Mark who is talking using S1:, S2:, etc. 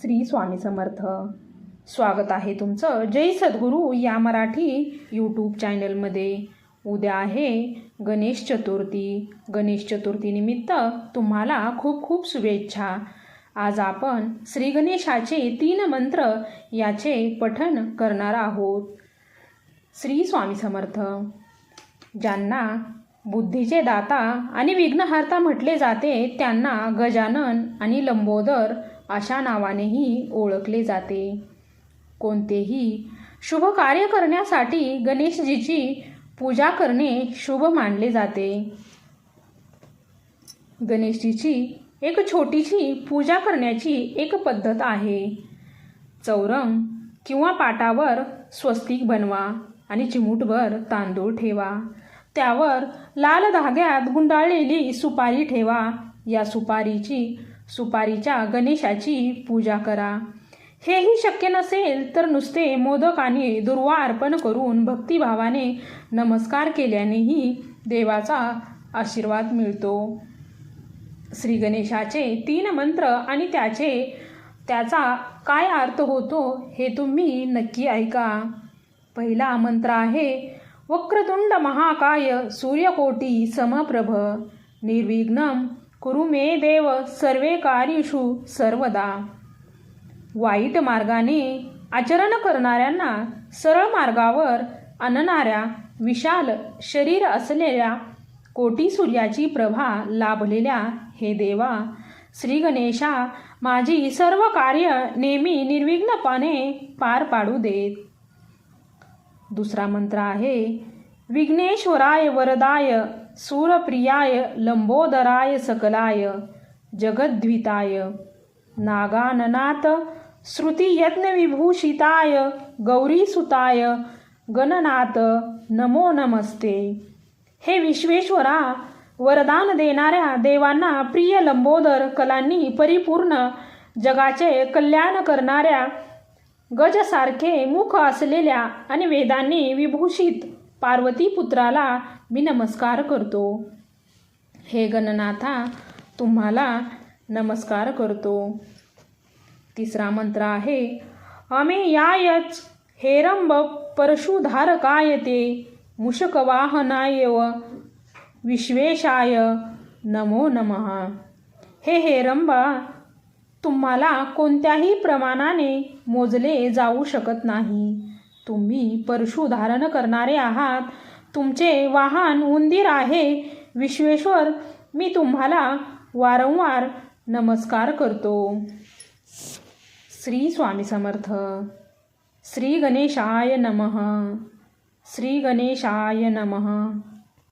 S1: श्री स्वामी समर्थ. स्वागत आहे तुमचं. जय सद्गुरू या मराठी यूट्यूब चॅनलमध्ये उद्या आहे गणेश चतुर्थी. गणेश चतुर्थीनिमित्त तुम्हाला खूप खूप शुभेच्छा. आज आपण श्री गणेशाचे तीन मंत्र याचे पठण करणार आहोत. श्री स्वामी समर्थ. ज्यांना बुद्धीचे दाता आणि विघ्नहर्ता म्हटले जाते त्यांना गजानन आणि लंबोदर अशा नावानेही ओळखले जाते. कोणतेही शुभ कार्य करण्यासाठी गणेशजीची पूजा करणे शुभ मानले जाते. गणेशजीची एक छोटीशी पूजा करण्याची एक पद्धत आहे. चौरंग किंवा पाटावर स्वस्तिक बनवा आणि चिमूटभर तांदूळ ठेवा. त्यावर लाल धाग्यात गुंडाळलेली सुपारी ठेवा. या सुपारीची सुपारीच्या गणेशाची पूजा करा. हेही शक्य नसेल तर नुसते मोदक आणि दुर्वा अर्पण करून भक्तिभावाने नमस्कार केल्यानेही देवाचा आशीर्वाद मिळतो. श्री गणेशाचे तीन मंत्र आणि त्याचे त्याचा काय अर्थ होतो हे तुम्ही नक्की ऐका. पहिला मंत्र आहे वक्रतुंड महाकाय सूर्यकोटी समप्रभ. निर्विघ्नम कुरु मे देव सर्वे कार्येषु सर्वदा. वाईट मार्गाने आचरण करणाऱ्यांना सरळ मार्गावर आणणाऱ्या विशाल शरीर असलेल्या कोटी सूर्याची प्रभा लाभलेल्या हे देवा श्री गणेशा माझी सर्व कार्य नेहमी निर्विघ्नपणे पार पाडू देत. दुसरा मंत्र आहे विघ्नेश्वराय वरदाय सूरप्रियाय लंबोदराय सकलाय जगद्विताय नागाननाथ श्रुतियज्ञविभूषिताय गौरीसुताय गणनाथ नमो नमस्ते. हे विश्वेश्वरा वरदान देणाऱ्या देवांना प्रिय लंबोदर कलांनी परिपूर्ण जगाचे कल्याण करणाऱ्या गजसारखे मुख असलेल्या आणि वेदांनी विभूषित पार्वती पुत्राला मी नमस्कार करतो. हे गणनाथा तुम्हाला नमस्कार करतो. तिसरा मंत्र आहे अमे यायच हेरंब परशुधारकाय ते मुषकवाहनाय व विश्वेशाय नमो नमः. हे हेरंबा तुम्हाला कोणत्याही प्रमाणाने मोजले जाऊ शकत नाही. तुम्ही परशु धारण करणारे आहात. तुमचे वाहन उंदीर आहे. विश्वेश्वर मी तुम्हाला वारंवार नमस्कार करतो. श्री स्वामी समर्थ. श्री गणेशाय नमः. श्री गणेशाय नमः.